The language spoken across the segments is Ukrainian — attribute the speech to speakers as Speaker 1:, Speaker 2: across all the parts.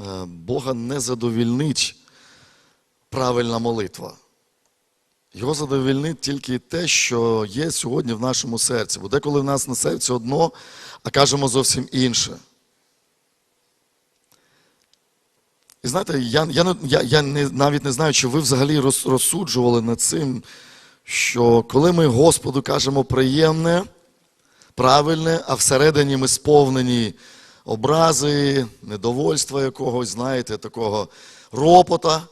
Speaker 1: е, Бога не задовільнить правильна молитва. Його задовільнить тільки те, що є сьогодні в нашому серці. Бо деколи в нас на серці одно, а кажемо зовсім інше. І знаєте, я, я, я, я не, навіть не знаю, чи ви взагалі роз, розсуджували над цим, що коли ми Господу кажемо приємне, правильне, а всередині ми сповнені образи, недовольства якогось, знаєте, такого ропота,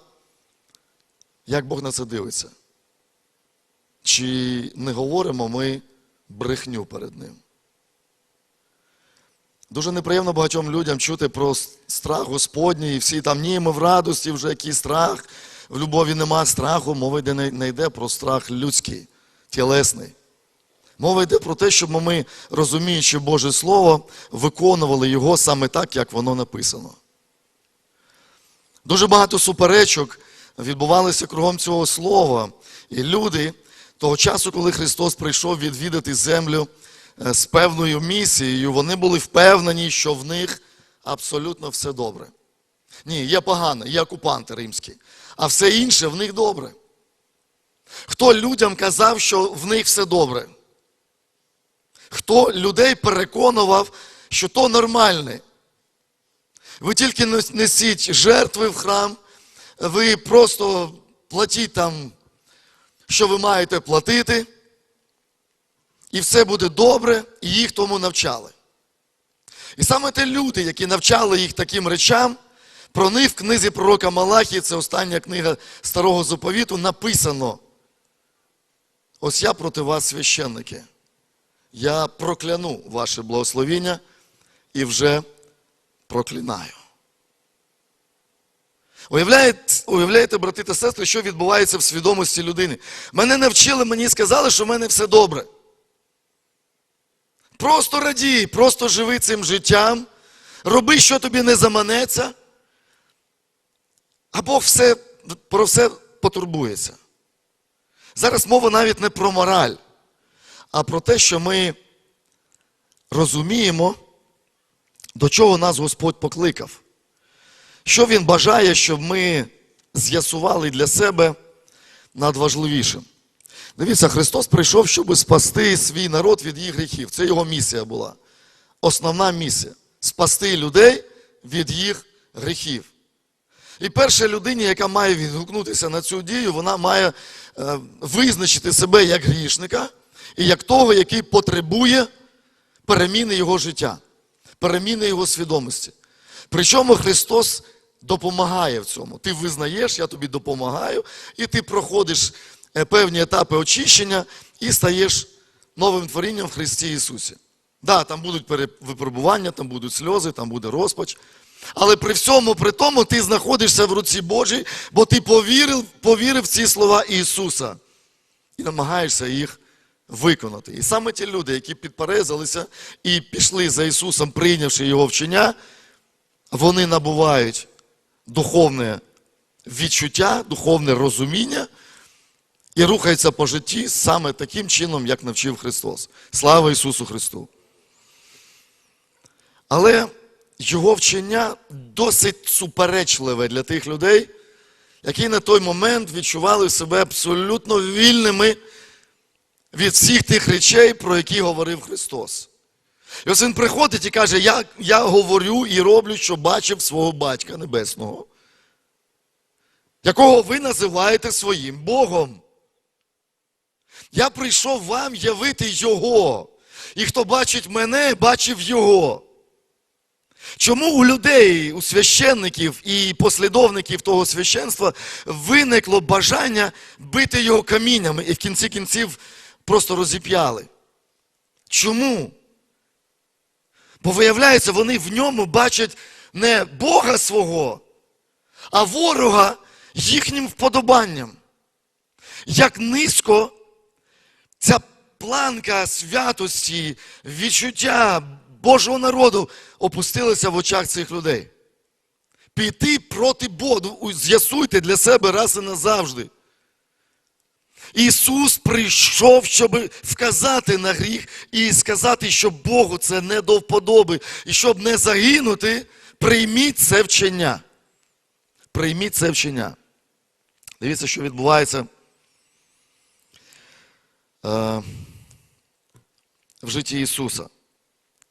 Speaker 1: як Бог на це дивиться? Чи не говоримо ми брехню перед Ним? Дуже неприємно багатьом людям чути про страх Господній, і всі там, ні, ми в радості, вже який страх, в любові нема страху, мова йде не йде про страх людський, тілесний. Мова йде про те, щоб ми, розуміючи Боже Слово, виконували його саме так, як воно написано. Дуже багато суперечок відбувалося кругом цього слова. І люди того часу, коли Христос прийшов відвідати землю е, з певною місією, вони були впевнені, що в них абсолютно все добре. Ні, є погано, є окупанти римські, а все інше в них добре. Хто людям казав, що в них все добре? Хто людей переконував, що то нормальне? Ви тільки несіть жертви в храм, ви просто платіть там, що ви маєте платити, і все буде добре, і їх тому навчали. І саме ті люди, які навчали їх таким речам, про них в книзі пророка Малахії, це остання книга Старого Заповіту, написано. Ось я проти вас, священники. Я прокляну ваше благословіння і вже проклинаю. Уявляєте, уявляєте, брати та сестри, що відбувається в свідомості людини? Мене навчили, мені сказали, що в мене все добре. Просто радій, просто живи цим життям, роби, що тобі не заманеться, а Бог все, про все потурбується. Зараз мова навіть не про мораль, а про те, що ми розуміємо, до чого нас Господь покликав. Що Він бажає, щоб ми з'ясували для себе надважливішим. Дивіться, Христос прийшов, щоб спасти свій народ від їх гріхів. Це його місія була. Основна місія спасти людей від їх гріхів. І перша людині, яка має відгукнутися на цю дію, вона має е, визначити себе як грішника і як того, який потребує переміни його життя, переміни його свідомості. Причому Христос допомагає в цьому. Ти визнаєш, я тобі допомагаю, і ти проходиш е, певні етапи очищення і стаєш новим творінням в Христі Ісусі. Да, там будуть випробування, там будуть сльози, там буде розпач. Але при всьому при тому ти знаходишся в руці Божій, бо ти повірив, повірив в ці слова Ісуса і намагаєшся їх виконати. І саме ті люди, які підперезалися і пішли за Ісусом, прийнявши Його вчення, вони набувають духовне відчуття, духовне розуміння і рухаються по житті саме таким чином, як навчив Христос. Слава Ісусу Христу! Але його вчення досить суперечливе для тих людей, які на той момент відчували себе абсолютно вільними від всіх тих речей, про які говорив Христос. І ось він приходить і каже: я, я говорю і роблю, що бачив свого батька Небесного, якого ви називаєте своїм Богом. Я прийшов вам явити Його. І хто бачить мене, бачив Його. Чому у людей, у священників і послідовників того священства виникло бажання бити його каміннями і в кінці кінців просто розіп'яли? Чому? Бо виявляється, вони в ньому бачать не Бога свого, а ворога їхнім вподобанням. Як низько ця планка святості, відчуття Божого народу опустилася в очах цих людей. Піти проти Бога, з'ясуйте для себе раз і назавжди. Ісус прийшов, щоб вказати на гріх і сказати, що Богу це не до вподоби, і щоб не загинути, Прийміть це вчення. Прийміть це вчення. Дивіться, що відбувається е, в житті Ісуса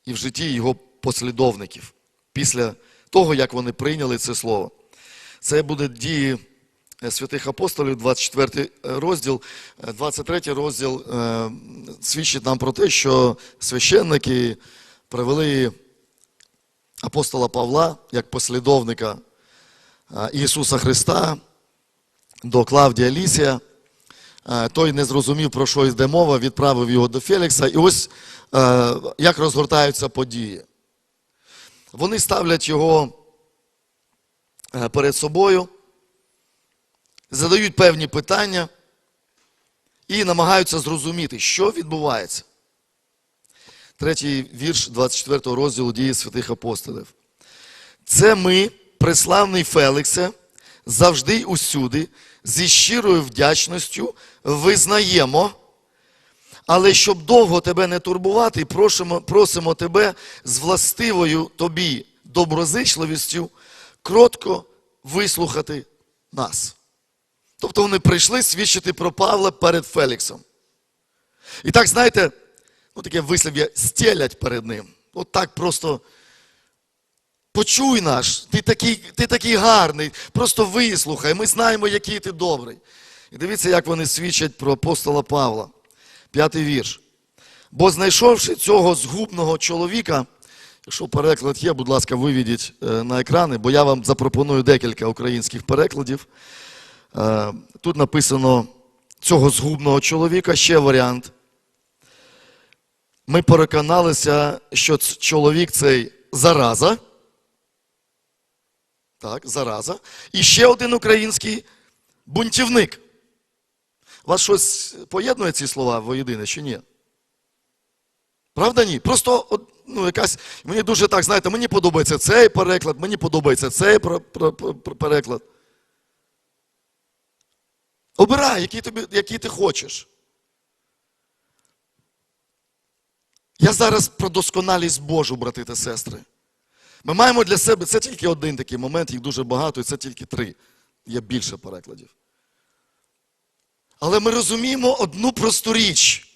Speaker 1: і в житті Його послідовників після того, як вони прийняли це слово. Це буде дії святих апостолів, 24 розділ, Е, 23 розділ е, свідчить нам про те, що священники привели апостола Павла як послідовника е, Ісуса Христа до Клавдія Лісія. Е, Той не зрозумів, про що йде мова, відправив його до Фелікса. І ось е, як розгортаються події. Вони ставлять його е, перед собою, задають певні питання і намагаються зрозуміти, що відбувається. Третій вірш 24 розділу дії святих апостолів. Це ми, преславний Феликсе, завжди й усюди, зі щирою вдячністю визнаємо, але щоб довго тебе не турбувати, просимо, просимо тебе з властивою тобі доброзичливістю кротко вислухати нас. Тобто вони прийшли свідчити про Павла перед Феліксом. І так, знаєте, ну таке вислів'я стелять перед ним. От так просто почуй наш, ти такий, ти такий гарний, просто вислухай, ми знаємо, який ти добрий. І дивіться, як вони свідчать про апостола Павла. П'ятий вірш. Бо знайшовши цього згубного чоловіка, якщо переклад є, будь ласка, виведіть е, на екрани, бо я вам запропоную декілька українських перекладів. Е, Тут написано цього згубного чоловіка, ще варіант. Ми переконалися, що чоловік цей зараза. Так, зараза. І ще один український бунтівник. Вас щось поєднує ці слова воєдине чи ні? Правда ні? Просто ну, якась, мені дуже так, знаєте, мені подобається цей переклад, мені подобається цей переклад. Обирай, який, тобі, який ти хочеш. Я зараз про досконалість Божу, брати та сестри. Ми маємо для себе, це тільки один такий момент, їх дуже багато, і це тільки три. Є більше перекладів. Але ми розуміємо одну просту річ.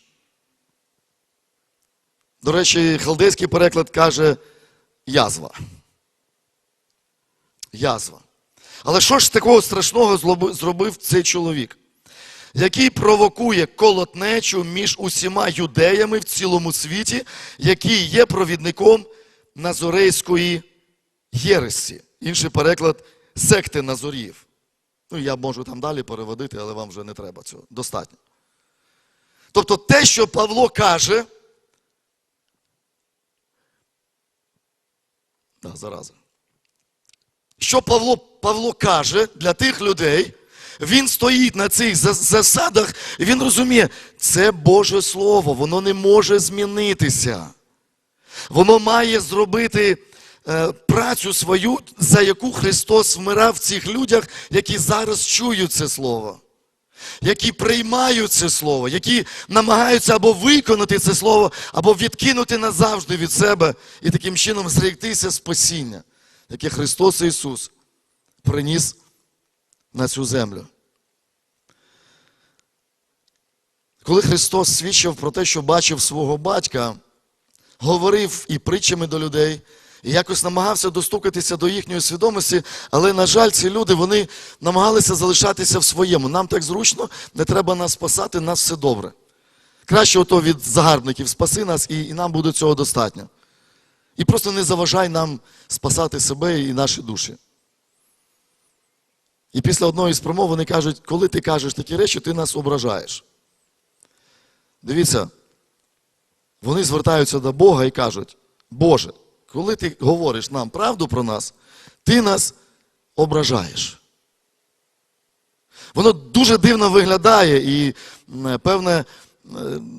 Speaker 1: До речі, халдейський переклад каже язва. Язва. Але що ж такого страшного зробив цей чоловік, який провокує колотнечу між усіма юдеями в цілому світі, який є провідником Назорейської єресі? Інший переклад секти Назорів. Ну, я можу там далі переводити, але вам вже не треба цього. Достатньо. Тобто те, що Павло каже, да, зараза. Що Павло, Павло каже для тих людей, він стоїть на цих засадах, і він розуміє, це Боже Слово, воно не може змінитися. Воно має зробити е, працю свою, за яку Христос вмирав в цих людях, які зараз чують це Слово, які приймають це Слово, які намагаються або виконати це Слово, або відкинути назавжди від себе і таким чином зректися спасіння, яке Христос Ісус приніс на цю землю. Коли Христос свідчив про те, що бачив свого батька, говорив і притчами до людей, і якось намагався достукатися до їхньої свідомості, але, на жаль, ці люди вони намагалися залишатися в своєму. Нам так зручно, не треба нас спасати, нас все добре. Краще ото від загарбників спаси нас, і, і нам буде цього достатньо. І просто не заважай нам спасати себе і наші душі. І після одної з промов вони кажуть, коли ти кажеш такі речі, ти нас ображаєш. Дивіться, вони звертаються до Бога і кажуть, Боже, коли ти говориш нам правду про нас, ти нас ображаєш. Воно дуже дивно виглядає, і певне,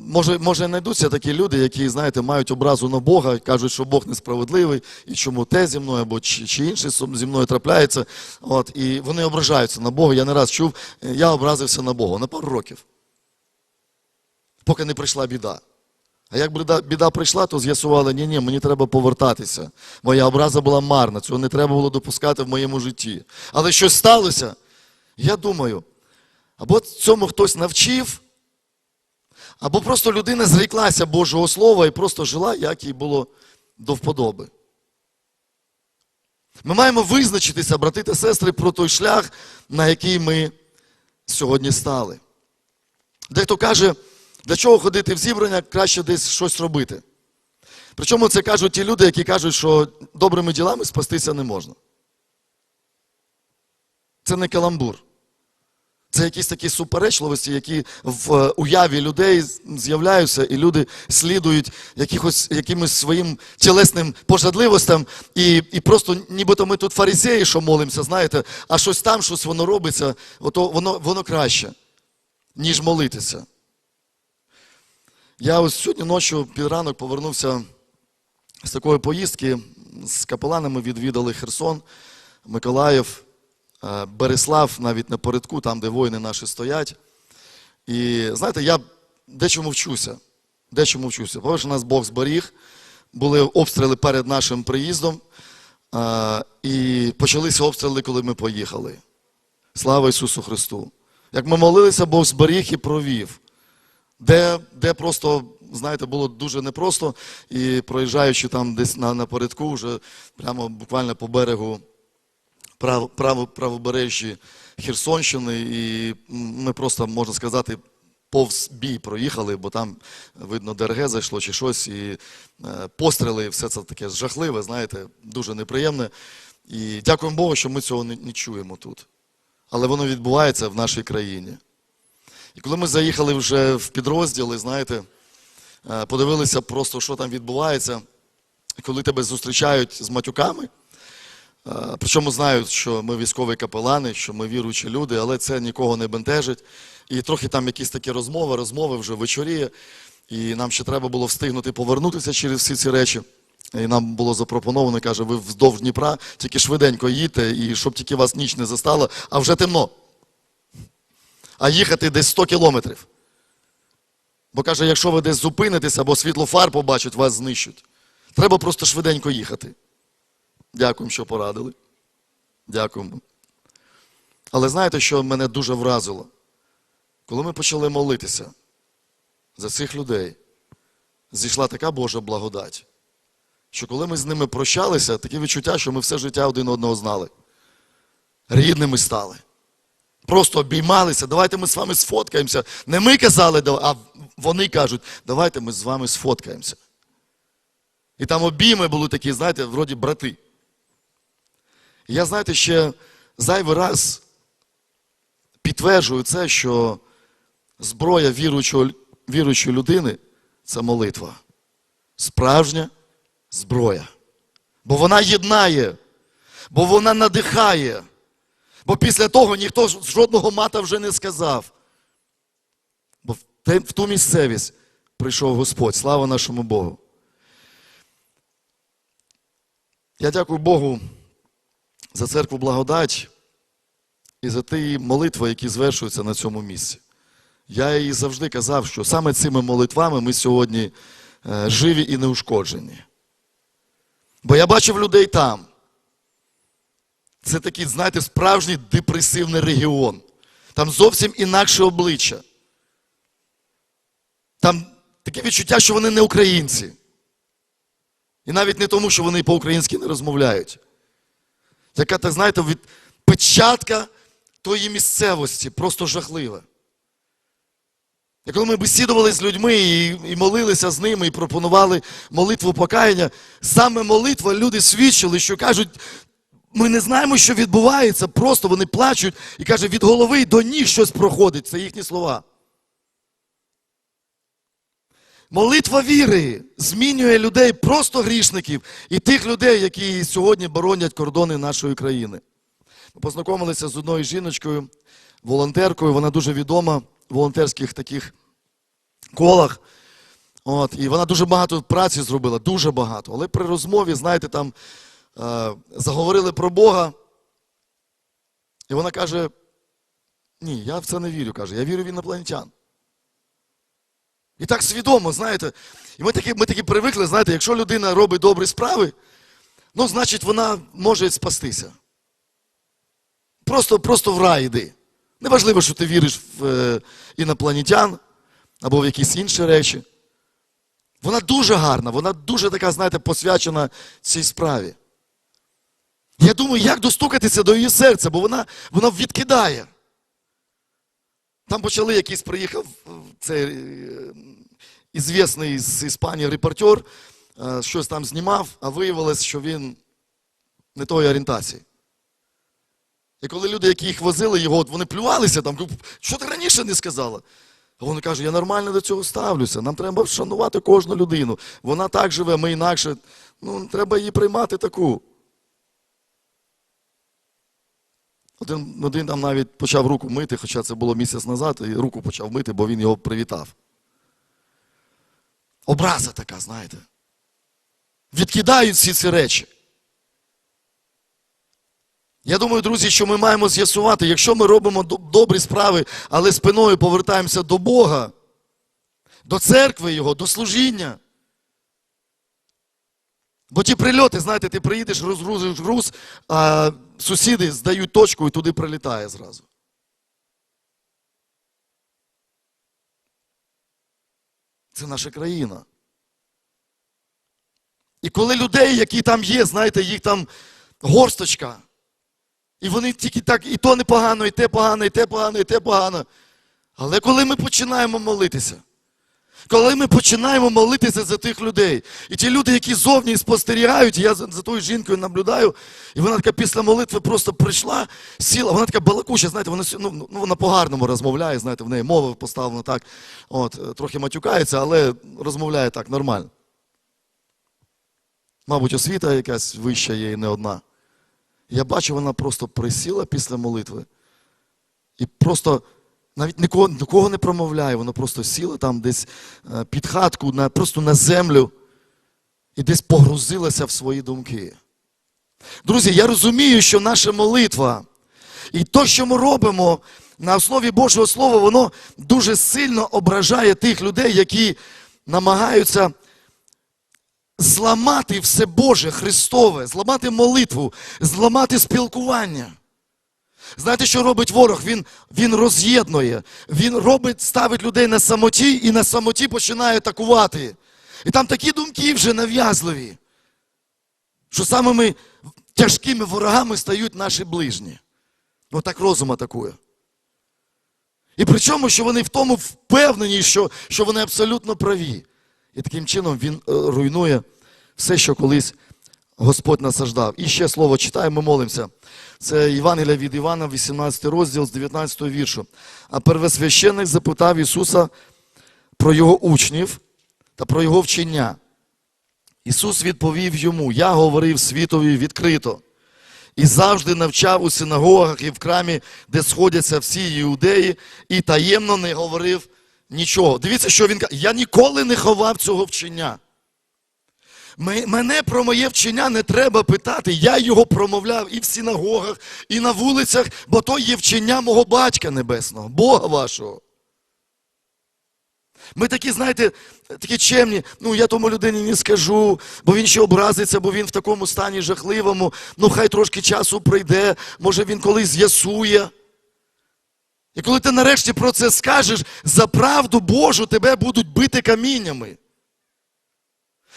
Speaker 1: може, може знайдуться такі люди, які, знаєте, мають образу на Бога кажуть, що Бог несправедливий, і чому те зі мною, або чи, чи інше зі мною трапляється. От, і вони ображаються на Бога. Я не раз чув, е, я образився на Бога на пару років, поки не прийшла біда. А як біда, біда прийшла, то з'ясували, ні, ні, мені треба повертатися. Моя образа була марна, цього не треба було допускати в моєму житті. Але щось сталося. Я думаю, або цьому хтось навчив, або просто людина зріклася Божого Слова і просто жила, як їй було до вподоби. Ми маємо визначитися, брати та сестри, про той шлях, на який ми сьогодні стали. Дехто каже, для чого ходити в зібрання, краще десь щось робити. Причому це кажуть ті люди, які кажуть, що добрими ділами спастися не можна. Це не каламбур. Це якісь такі суперечливості, які в е, уяві людей з'являються, і люди слідують якихось, якимось своїм тілесним пожадливостям, і, і просто нібито ми тут фарисеї, що молимося, знаєте, а щось там, щось воно робиться, ото воно, воно краще, ніж молитися. Я ось сьогодні ночі під ранок повернувся з такої поїздки. З капеланами відвідали Херсон, Миколаїв, Береслав, навіть напередку, там, де воїни наші стоять. І знаєте, я дечому вчуся. Дечому вчуся. По-перше, нас Бог зберіг, були обстріли перед нашим приїздом, е, і почалися обстріли, коли ми поїхали. Слава Ісусу Христу! Як ми молилися, Бог зберіг і провів де, де просто, знаєте, було дуже непросто, і проїжджаючи там десь на, напередку, вже прямо буквально по берегу прав, право, правобережжі Херсонщини, і ми просто, можна сказати, повз бій проїхали, бо там, видно, ДРГ зайшло чи щось, і е, постріли, все це таке жахливе, знаєте, дуже неприємне. І дякуємо Богу, що ми цього не, не чуємо тут. Але воно відбувається в нашій країні. І коли ми заїхали вже в підрозділи, знаєте, е, подивилися просто, що там відбувається, і коли тебе зустрічають з матюками, причому знають, що ми військові капелани, що ми віруючі люди, але це нікого не бентежить. І трохи там якісь такі розмови, розмови вже вечоріє, і нам ще треба було встигнути повернутися через всі ці речі. І нам було запропоновано, каже, ви вздовж Дніпра, тільки швиденько їдьте, і щоб тільки вас ніч не застала, а вже темно а їхати десь 100 кілометрів. Бо каже, якщо ви десь зупинитесь або світло фар побачать, вас знищать. Треба просто швиденько їхати. Дякуємо, що порадили. Дякуємо. Але знаєте, що мене дуже вразило? Коли ми почали молитися за цих людей, зійшла така Божа благодать, що коли ми з ними прощалися, таке відчуття, що ми все життя один одного знали. Рідними стали просто обіймалися, давайте ми з вами сфоткаємося. Не ми казали, а вони кажуть, давайте ми з вами сфоткаємося. І там обійми були такі, знаєте, вроді брати. Я, знаєте, ще зайвий раз підтверджую це, що зброя віруючої, віруючої людини це молитва. Справжня зброя. Бо вона єднає, бо вона надихає. Бо після того ніхто жодного мата вже не сказав. Бо в ту місцевість прийшов Господь. Слава нашому Богу. Я дякую Богу за церкву благодать і за ті молитви, які звершуються на цьому місці. Я їй завжди казав, що саме цими молитвами ми сьогодні е, живі і неушкоджені. Бо я бачив людей там. Це такий, знаєте, справжній депресивний регіон. Там зовсім інакше обличчя. Там таке відчуття, що вони не українці. І навіть не тому, що вони по-українськи не розмовляють. Яка, так знаєте, від печатка тої місцевості просто жахлива. І коли ми бесідували з людьми і, і молилися з ними, і пропонували молитву покаяння, саме молитва люди свідчили, що кажуть, ми не знаємо, що відбувається, просто вони плачуть і кажуть, від голови до ніг щось проходить. Це їхні слова. Молитва віри змінює людей, просто грішників, і тих людей, які сьогодні боронять кордони нашої країни. Ми познайомилися з одною жіночкою, волонтеркою, вона дуже відома в волонтерських таких колах. От, І вона дуже багато праці зробила, дуже багато. Але при розмові, знаєте, там Е, заговорили про Бога. І вона каже: ні, я в це не вірю. каже, Я вірю в інопланетян. І так свідомо, знаєте. І ми такі, ми такі привикли, знаєте, якщо людина робить добрі справи, ну, значить, вона може спастися. Просто, просто в рай йди. Неважливо, що ти віриш в е, інопланетян або в якісь інші речі. Вона дуже гарна, вона дуже така, знаєте, посвячена цій справі. Я думаю, як достукатися до її серця, бо вона, вона відкидає. Там почали якийсь приїхав е, цей е, ізвісний з Іспанії репортер, е, щось там знімав, а виявилось, що він не тої орієнтації. І коли люди, які їх возили, його, вони плювалися там, що ти раніше не сказала? А вони кажуть, я нормально до цього ставлюся. Нам треба вшанувати кожну людину. Вона так живе, ми інакше. Ну, треба її приймати таку. Один, один там навіть почав руку мити, хоча це було місяць назад, і руку почав мити, бо він його привітав. Образа така, знаєте. Відкидають всі ці речі. Я думаю, друзі, що ми маємо з'ясувати, якщо ми робимо добрі справи, але спиною повертаємося до Бога, до церкви Його, до служіння. Бо ті прильоти, знаєте, ти приїдеш, розгрузиш груз, а сусіди здають точку і туди прилітає зразу. Це наша країна. І коли людей, які там є, знаєте, їх там горсточка, і вони тільки так, і то непогано, і те погано, і те погано, і те погано. Але коли ми починаємо молитися, коли ми починаємо молитися за тих людей, і ті люди, які зовні спостерігають, я за, тою жінкою наблюдаю, і вона така після молитви просто прийшла, сіла, вона така балакуча, знаєте, вона, ну, ну, вона по-гарному розмовляє, знаєте, в неї мова поставлена так, от, е, трохи матюкається, але розмовляє так нормально. Мабуть, освіта якась вища є і не одна. Я бачу, вона просто присіла після молитви і просто навіть нікого, нікого не промовляє, вона просто сіла там десь е, під хатку, на, просто на землю і десь погрузилася в свої думки. Друзі, я розумію, що наша молитва і то, що ми робимо на основі Божого Слова, воно дуже сильно ображає тих людей, які намагаються зламати все Боже Христове, зламати молитву, зламати спілкування. Знаєте, що робить ворог? Він, він роз'єднує, він робить, ставить людей на самоті і на самоті починає атакувати. І там такі думки вже нав'язливі, що самими тяжкими ворогами стають наші ближні. Ну так розум атакує. І причому, що вони в тому впевнені, що, що вони абсолютно праві. І таким чином він е, руйнує все, що колись Господь насаждав. І ще слово читаємо, ми молимося. Це Євангелія від Івана, 18 розділ з 19 віршу. А первосвященник запитав Ісуса про його учнів та про його вчення. Ісус відповів йому: Я говорив світові відкрито. І завжди навчав у синагогах і в храмі, де сходяться всі іудеї, і таємно не говорив нічого. Дивіться, що він каже. Я ніколи не ховав цього вчення. Ме- Мене про моє вчення не треба питати. Я його промовляв і в синагогах, і на вулицях, бо то є вчення мого батька небесного, Бога вашого. Ми такі, знаєте, такі чемні, ну я тому людині не скажу, бо він ще образиться, бо він в такому стані жахливому, ну хай трошки часу пройде, може він колись з'ясує. І коли ти нарешті про це скажеш, за правду Божу тебе будуть бити каміннями.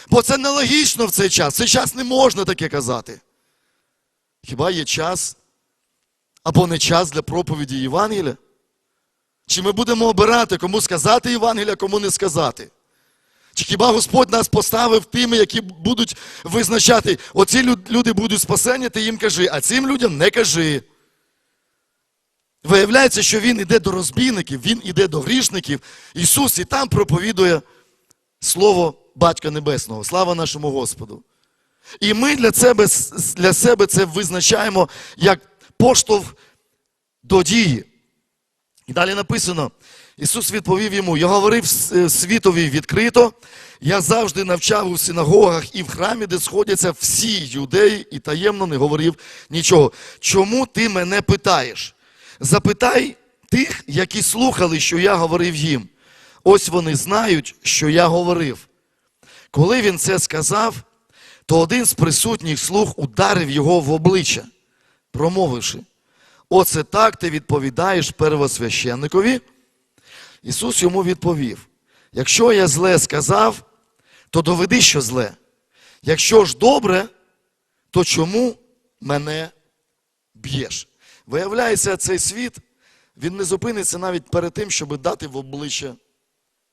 Speaker 1: Бо це нелогічно в цей час. В цей час не можна таке казати. Хіба є час або не час для проповіді Євангелія? Чи ми будемо обирати, кому сказати Євангелія, кому не сказати? Чи хіба Господь нас поставив тими, які будуть визначати, оці люди будуть спасені, ти їм кажи, а цим людям не кажи. Виявляється, що він іде до розбійників, він іде до грішників. Ісус і там проповідує Слово Батька Небесного. Слава нашому Господу. І ми для себе, для себе це визначаємо як поштовх до дії. І далі написано: Ісус відповів йому: Я говорив світові відкрито, я завжди навчав у синагогах і в храмі, де сходяться всі юдеї, і таємно не говорив нічого. Чому ти мене питаєш? Запитай тих, які слухали, що я говорив їм. Ось вони знають, що я говорив. Коли він це сказав, то один з присутніх слуг ударив його в обличчя, промовивши: Оце так ти відповідаєш первосвященникові? Ісус йому відповів: Якщо я зле сказав, то доведи, що зле. Якщо ж добре, то чому мене б'єш? Виявляється, цей світ, він не зупиниться навіть перед тим, щоб дати в обличчя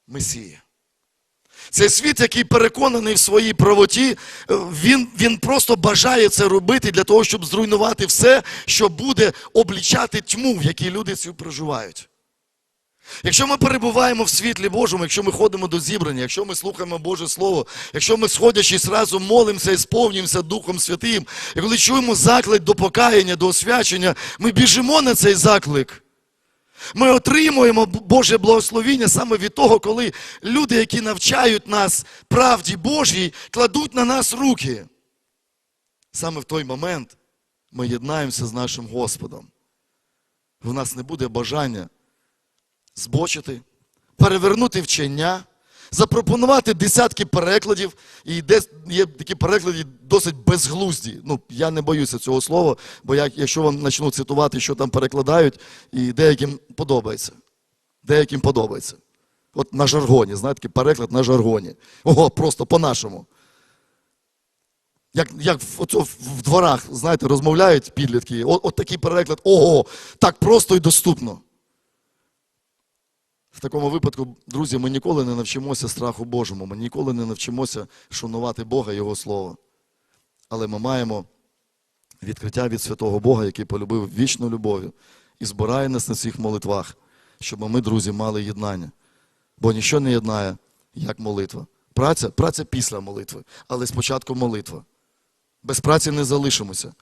Speaker 1: Месії. Цей світ, який переконаний в своїй правоті, е, він, він просто бажає це робити для того, щоб зруйнувати все, що буде облічати тьму, в якій люди ці проживають. Якщо ми перебуваємо в світлі Божому, якщо ми ходимо до зібрання, якщо ми слухаємо Боже Слово, якщо ми, сходячись разом, молимося і сповнюємося Духом Святим, і коли чуємо заклик до покаяння, до освячення, ми біжимо на цей заклик. Ми отримуємо Боже благословіння саме від того, коли люди, які навчають нас правді Божій, кладуть на нас руки. Саме в той момент ми єднаємося з нашим Господом. В нас не буде бажання збочити, перевернути вчення, запропонувати десятки перекладів, і де є такі переклади досить безглузді. Ну, я не боюся цього слова, бо я, якщо вам почну цитувати, що там перекладають, і деяким подобається. Деяким подобається. От на жаргоні, знаєте, такий переклад на жаргоні. Ого, просто по-нашому. Як, як в, в дворах, знаєте, розмовляють підлітки, от, от такий переклад, ого, так просто і доступно. В такому випадку, друзі, ми ніколи не навчимося страху Божому, ми ніколи не навчимося шанувати Бога Його Слово. Але ми маємо відкриття від святого Бога, який полюбив вічну любов'ю і збирає нас на цих молитвах, щоб ми, друзі, мали єднання. Бо нічого не єднає, як молитва. Праця, праця після молитви, але спочатку молитва. Без праці не залишимося,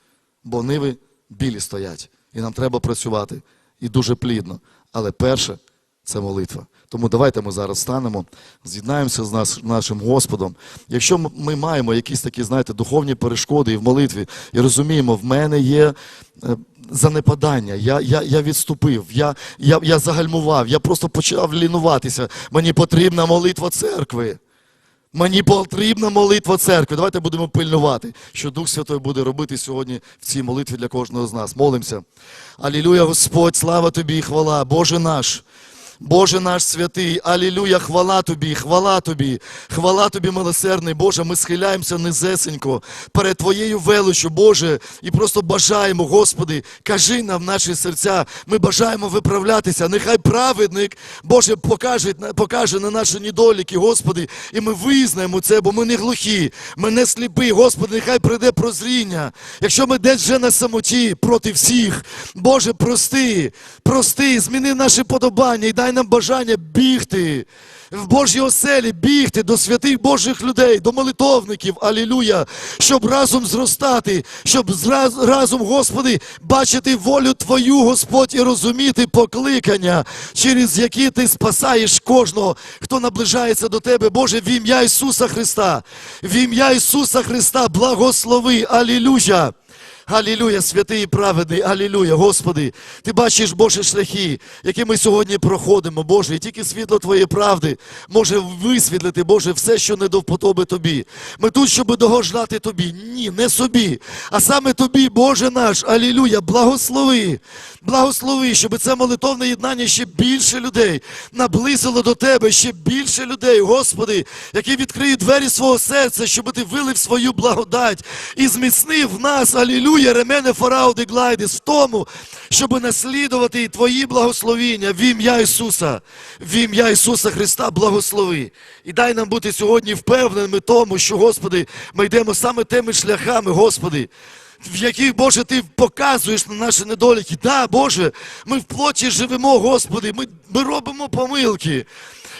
Speaker 1: бо ниви білі стоять. І нам треба працювати. І дуже плідно. Але перше це молитва. Тому давайте ми зараз станемо, з'єднаємося з нас, нашим Господом. Якщо ми маємо якісь такі, знаєте, духовні перешкоди і в молитві, і розуміємо, в мене є е, занепадання, я, я, я відступив, я, я, я загальмував, я просто почав лінуватися. Мені потрібна молитва церкви. Мені потрібна молитва церкви. Давайте будемо пильнувати, що Дух Святой буде робити сьогодні в цій молитві для кожного з нас. Молимося. Алілуя, Господь, слава тобі і хвала, Боже наш. Боже наш святий, алілюя, хвала тобі, хвала тобі, хвала тобі, милосердний, Боже, ми схиляємося низесенько перед Твоєю величю, Боже, і просто бажаємо, Господи, кажи нам наші серця, ми бажаємо виправлятися. Нехай праведник, Боже, покаже, покаже на наші недоліки, Господи, і ми визнаємо це, бо ми не глухі, ми не сліпі, Господи, нехай прийде прозріння. Якщо ми десь вже на самоті проти всіх, Боже, прости, прости, зміни наші подобання і дай нам бажання бігти в Божій оселі, бігти до святих Божих людей, до молитовників, алілюя, щоб разом зростати, щоб разом, Господи, бачити волю Твою, Господь, і розуміти покликання, через які Ти спасаєш кожного, хто наближається до Тебе, Боже, в ім'я Ісуса Христа, в ім'я Ісуса Христа, благослови, алілюя. Алілюя, святий і праведний, алілюя, Господи, Ти бачиш, Боже, шляхи, які ми сьогодні проходимо, Боже, і тільки світло Твоєї правди може висвітлити, Боже, все, що не до вподоби Тобі. Ми тут, щоб догождати Тобі. Ні, не собі, а саме Тобі, Боже наш, алілюя, благослови, благослови, щоб це молитовне єднання ще більше людей наблизило до Тебе, ще більше людей, Господи, які відкриють двері свого серця, щоб Ти вилив свою благодать і зміцнив нас, алілюя, ремене фарауди глайдис, в тому, щоб наслідувати і Твої благословіння в ім'я Ісуса, в ім'я Ісуса Христа, благослови. І дай нам бути сьогодні впевненими тому, що, Господи, ми йдемо саме тими шляхами, Господи, в яких, Боже, Ти показуєш на наші недоліки. Да, Боже, ми в плоті живемо, Господи, ми, ми робимо помилки.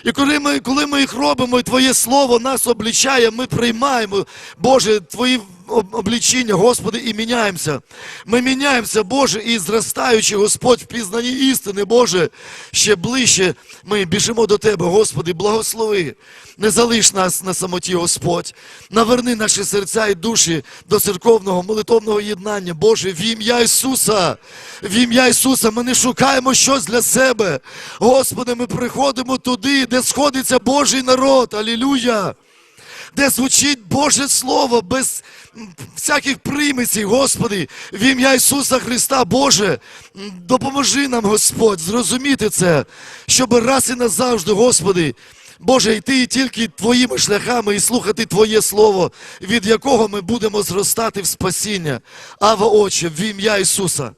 Speaker 1: І коли ми, коли ми їх робимо, і Твоє Слово нас облічає, ми приймаємо, Боже, Твої об- Господи, і міняємося. Ми міняємося, Боже, і зростаючи, Господь, в пізнанні істини, Боже, ще ближче ми біжимо до Тебе, Господи, благослови. Не залиш нас на самоті, Господь. Наверни наші серця і душі до церковного молитовного єднання. Боже, в ім'я Ісуса, в ім'я Ісуса ми не шукаємо щось для себе. Господи, ми приходимо туди, де сходиться Божий народ. Алілюя! Де звучить Боже Слово без всяких примісів, Господи, в ім'я Ісуса Христа, Боже, допоможи нам, Господь, зрозуміти це, щоб раз і назавжди, Господи, Боже, йти тільки Твоїми шляхами і слухати Твоє Слово, від якого ми будемо зростати в спасіння. Ава, Отче, в ім'я Ісуса.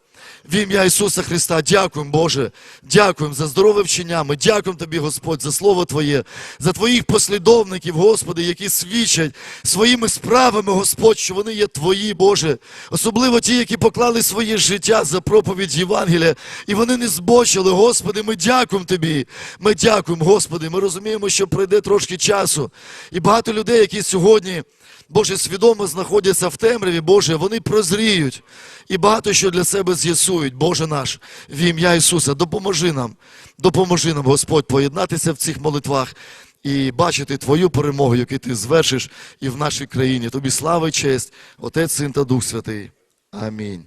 Speaker 1: В ім'я Ісуса Христа, дякуємо, Боже, дякуємо за здорове вчення. Ми дякуємо Тобі, Господь, за Слово Твоє, за Твоїх послідовників, Господи, які свідчать своїми справами, Господь, що вони є Твої, Боже. Особливо ті, які поклали своє життя за проповідь Євангелія, і вони не збочили, Господи, ми дякуємо Тобі. Ми дякуємо, Господи. Ми розуміємо, що пройде трошки часу. І багато людей, які сьогодні. Боже, свідомо знаходяться в темряві, Боже, вони прозріють і багато що для себе з'ясують, Боже наш, в ім'я Ісуса, допоможи нам, допоможи нам, Господь, поєднатися в цих молитвах і бачити Твою перемогу, яку Ти звершиш і в нашій країні. Тобі слава і честь, Отець, Син та Дух Святий. Амінь.